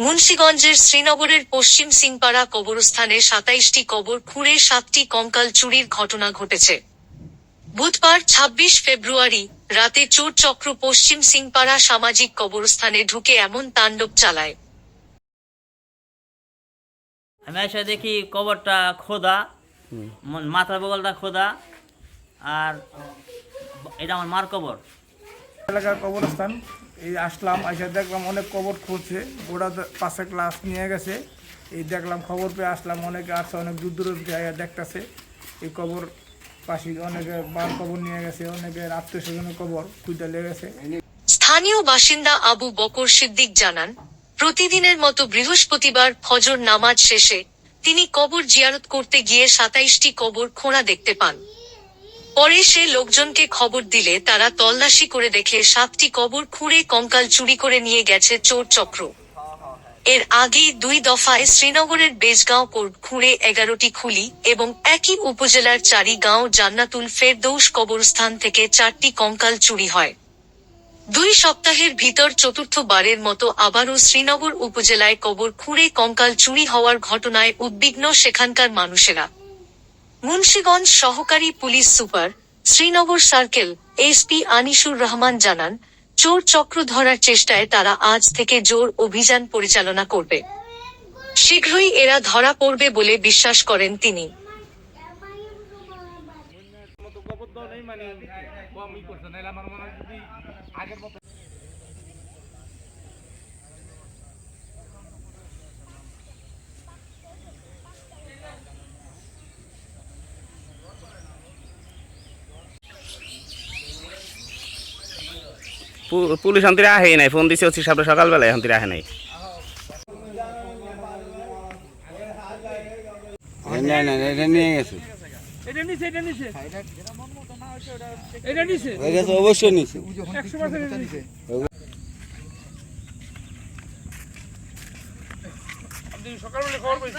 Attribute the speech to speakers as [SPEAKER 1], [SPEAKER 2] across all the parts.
[SPEAKER 1] মুন্সিগঞ্জের শ্রীনগরের পশ্চিম সিংপাড়া কবরস্থানে সাতাইশটি কবর খুঁড়ে সাতটি কঙ্কাল চুরির ঘটনা ঘটেছে। বুধবার ২৬ ফেব্রুয়ারি রাতে চোর চক্র পশ্চিম সিংপাড়া সামাজিক কবরস্থানে ঢুকে এমন তাণ্ডব চালায়।
[SPEAKER 2] আমি এসে দেখি কবরটা খোদা ম- মাথার বগলটা খোদা আর এটা আমার মার কবর।
[SPEAKER 3] এলাকার কবরস্থান। এই আসলাম এসে দেখলাম অনেক কবর খুঁজছে গোড়া পাশে ক্লাস নিয়ে গেছে। এই দেখলাম খবর পেয়ে আসলাম, অনেকে আসছে অনেক দূর দূর দেখতেছে। এই কবর পাশে অনেকে বার কবর নিয়ে গেছে অনেকে আত্মীয় স্বজনের কবর খুঁজতে লেগেছে।
[SPEAKER 1] স্থানীয় বাসিন্দা আবু বকর সিদ্দিক জানান, প্রতিদিনের মতো বৃহস্পতিবার ফজর নামাজ শেষে তিনি কবর জিয়ারত করতে গিয়ে সাতাইশটি কবর খোঁড়া দেখতে পান। পরে সে লোকজনকে খবর দিলে তারা তল্লাশি করে দেখে সাতটি কবর খুঁড়ে কঙ্কাল চুরি করে নিয়ে গেছে চোর চক্র। এর আগেই দুই দফায় শ্রীনগরের বেজগাঁও কোর্ট খুঁড়ে এগারোটি খুলি এবং একই উপজেলার চারি গাঁও জান্নাতুল ফেরদৌস কবরস্থান থেকে চারটি কঙ্কাল চুরি হয়। দুই সপ্তাহের ভিতর চতুর্থবারের মতো আবারও শ্রীনগর উপজেলায় কবর খুঁড়ে কঙ্কাল চুরি হওয়ার ঘটনায় উদ্বিগ্ন সেখানকার মানুষেরা। মুন্সিগঞ্জ সহকারী police super Srinagar circle SP Anisur Rahman জানান, চোর চক্র ধরার চেষ্টায় তারা আজ থেকে জোর অভিযান পরিচালনা করবে। শীঘ্রই এরা ধরা পড়বে বলে বিশ্বাস করেন তিনি।
[SPEAKER 4] পুলিশ শান্তিরে আহে নাই ফোন দিছে হচ্ছে সামনে সকালবেলায় শান্তিরে আহে নাই।
[SPEAKER 5] না না এটা নিয়ে গেছে।
[SPEAKER 3] এটা নিচে এটা নিচে এটা নিচে
[SPEAKER 5] গেছে অবশ্যই নিছে।
[SPEAKER 3] একশো পার্সেন্ট নিচে সকালবেলা খবর পাইছি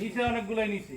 [SPEAKER 3] নিচে অনেকগুলোই নিচে